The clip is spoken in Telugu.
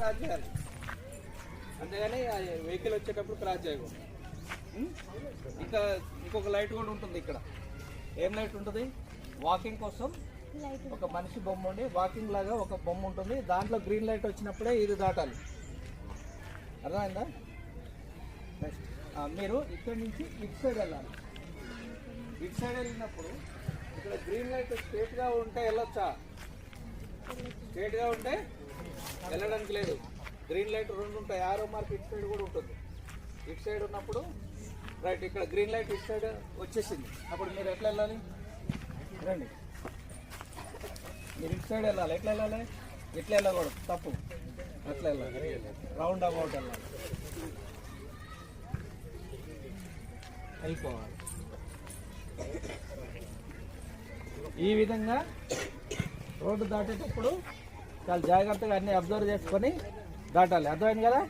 క్రాస్ చేయాలి. అంతేగాని వెహికల్ వచ్చేటప్పుడు క్రాస్ చేయకూడదు. ఉం? ఇంకా ఇంకొక లైట్ కూడా ఉంటుంది ఇక్కడ. ఏం లైట్ ఉంటుంది? వాకింగ్ కోసం లైట్ ఒక మనిషి బొమ్మ ఉండి వాకింగ్ లాగా ఒక బొమ్మ ఉంటుంది. దాంట్లో గ్రీన్ లైట్ వచ్చినప్పుడే ఇది దాటాలి. అర్థమైందా? నెక్స్ట్ మీరు ఇక్కడి నుంచి ఇటు సైడ్ వెళ్ళాలి. ఇటు సైడ్ వెళ్ళినప్పుడు ఇక్కడ గ్రీన్ లైట్ స్ట్రేట్గా ఉంటే వెళ్ళొచ్చా? స్ట్రేట్గా ఉంటే వెళ్ళడానికి లేదు. గ్రీన్ లైట్ రెండు ఉంటాయి. ఆరో మార్క్ ఇటు సైడ్ కూడా ఉంటుంది. ఇటు సైడ్ ఉన్నప్పుడు రైట్ ఇక్కడ గ్రీన్ లైట్ ఇటు సైడ్ వచ్చేసింది. అప్పుడు మీరు ఎట్లా వెళ్ళాలి? రండి. మీరు ఇటు సైడ్ వెళ్ళాలి. ఎట్లా వెళ్ళాలి? ఇట్లా వెళ్ళకూడదు. తప్పు. అట్లా వెళ్ళాలి. రౌండ్ అబౌట్ వెళ్ళాలి. వెళ్ళిపోవాలి. ఈ విధంగా రోడ్డు దాటేటప్పుడు చాలా జాగ్రత్తగా అన్ని అబ్జర్వ్ చేసుకొని దాటాలి. అర్థమైంది కదా?